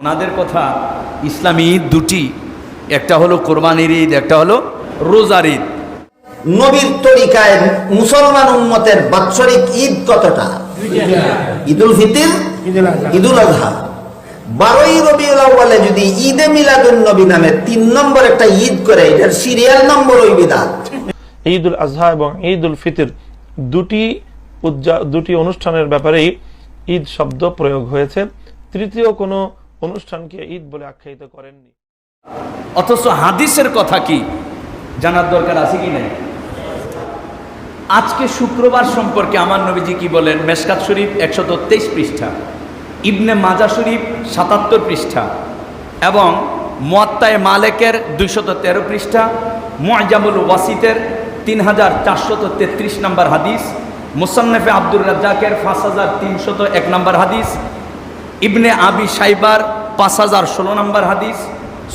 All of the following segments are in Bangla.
ওনাদের কথা ইসলামী ঈদ দুটি একটা হলো কোরবানির ঈদ একটা হলো রোজার ঈদ। নবীর তরিকায় মুসলমান উম্মতের বাৎসরিক ঈদ কতটা? ঈদুল ফিতির ঈদুল আজহা। বারোই রবিউল আউ্বালে যদি ঈদে মিলাদুন নবী নামে তিন নম্বর একটা ঈদ করে এটার সিরিয়াল নম্বর ওই বিদাত। ঈদুল উল আজহা এবং ঈদ উল ফিতর দুটি উদযা- দুটি অনুষ্ঠানের ব্যাপারেই ঈদ শব্দ প্রয়োগ হয়েছে। তৃতীয় কোনো অনুষ্ঠানকে ঈদ বলে আখ্যায়িত করেননি। অথচ হাদিসের কথা কি জানার দরকার আছে কি নাই? আজকে শুক্রবার সম্পর্কে আমার নবীজি কি বলেন? মেশকাত শরীফ একশত তেইশ পৃষ্ঠা, ইবনে মাজা শরীফ সাতাত্তর পৃষ্ঠা এবং মোয়াত্তায় মালেকের দুইশত তেরো পৃষ্ঠা মুআজামুল ওয়াসিতের তিন হাজার চারশত তেত্রিশ নম্বর হাদিস, মুসান্নফে আব্দুর রাজ্জাকের পাঁচ হাজার তিনশত এক নম্বর হাদিস ইবনে আবি সাইবার পাঁচ হাজার ষোলো নম্বর হাদিস,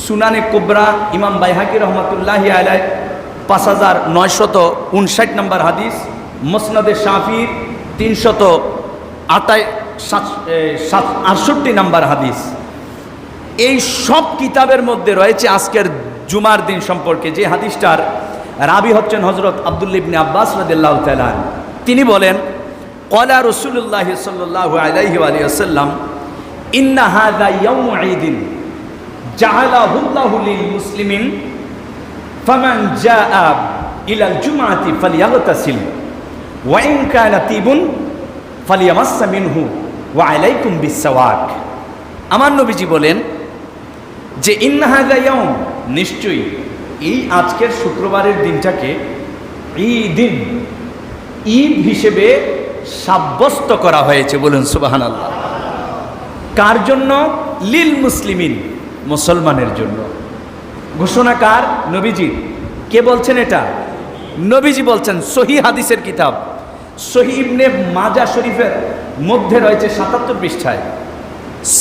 সুনানে কুবরা, ইমাম বাইহাকি রহমতুল্লাহ আলাই পাঁচ হাজার নয়শত উনষাট নম্বর হাদিস, মসনদে শাফির তিনশত আটাই, সাত আটষট্টি নম্বর হাদিস। এই সব কিতাবের মধ্যে রয়েছে আজকের জুমার দিন সম্পর্কে যে হাদিসটার রাবি হচ্ছেন হজরত আবদুল্লিবনে আব্বাস রদুল্লাহ তালান তিনি বলেন কলা রসুল্লাহ সাল্লাহ আলাইহি আলিয়াল্লাম ইন্না হাদা ইয়াউম ঈদিন জাআলাহুল্লাহু লিল মুসলিমিন ফামান জাআ ইলাল জুমআতি ফালিয়াগতাসিল ওয়া ইন কানা তিবুন ফালিয়ামাসসা মিনহু ওয়া আলাইকুম বিসওয়াক আমার নবীজি বলেন যে ইন্নাহাদা ইয়াউম, নিশ্চয়ই এই আজকের শুক্রবারের দিনটাকে ঈদিন, ঈদ হিসেবে সাব্যস্ত করা হয়েছে বলুন সুবাহান আল্লাহ কার জন্য? লিল মুসলিমিন, মুসলমানের জন্য। ঘোষণা কার? নবীজি কে বলছেন এটা? নবীজি বলছেন, সহি হাদিসের কিতাব। সহি ইবনে মাজা শরীফের মধ্যে রয়েছে সাতাত্তর পৃষ্ঠায়।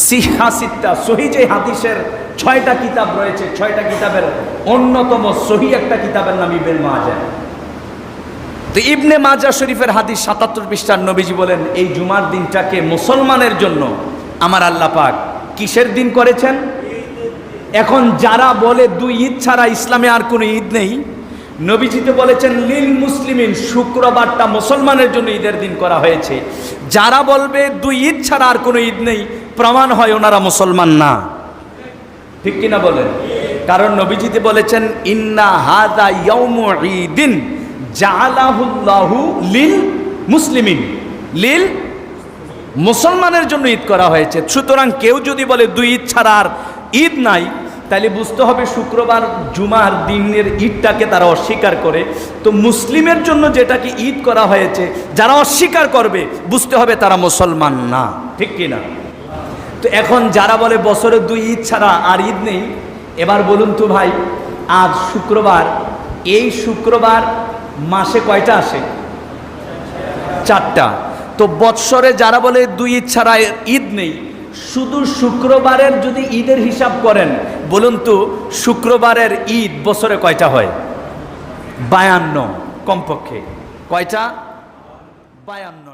সিহা সিত্তা, সহি যে হাদিসের ছয়টা কিতাব রয়েছে, ছয়টা কিতাবের অন্যতম সহি একটা কিতাবের নাম ইবনে মাজা। তো ইবনে মাজা শরীফের হাদিস সাতাত্তর পৃষ্ঠার নবীজি বলেন, এই জুমার দিনটাকে মুসলমানের জন্য আমার আল্লাহ পাক কিসের দিন করেছেন? এখন যারা বলে দুই ঈদ ছাড়া ইসলামে আর কোনো ঈদ নেই, নবীজিতে বলেছেন, লিল মুসলিমিন, শুক্রবারটা মুসলমানের জন্য ঈদের দিন করা হয়েছে। যারা বলবে দুই ঈদ ছাড়া আর কোনো ঈদ নেই, প্রমাণ হয় ওনারা মুসলমান না। ঠিক কিনা বলেন? কারণ নবীজিতে বলেছেন, ইন্না হাদা ইয়াউমু ঈদিন জালাহুল্লাহু লিল মুসলিমিন। লিল মুসলমানের জন্য ঈদ করা হয়েছে। সুতরাং কেউ যদি বলে দুই ঈদ ছাড়া আর ঈদ নাই, তাহলে বুঝতে হবে শুক্রবার জুমার দিনের ঈদটাকে তারা অস্বীকার করে। তো মুসলিমের জন্য যেটাকে ঈদ করা হয়েছে, যারা অস্বীকার করবে, বুঝতে হবে তারা মুসলমান না। ঠিক কি না? তো এখন যারা বলে বছরে দুই ঈদ ছাড়া আর ঈদ নেই, এবার বলুন তো ভাই, আজ শুক্রবার, এই শুক্রবার মাসে কয়টা আসে? চারটা। তো বৎসরে যারা বলে দুই ঈদ ছাড়া ঈদ নেই, শুধু শুক্রবারের যদি ঈদের হিসাব করেন, বলুন তো শুক্রবারের ঈদ বছরে কয়টা হয়? বায়ান্ন, কমপক্ষে। কয়টা? বায়ান্ন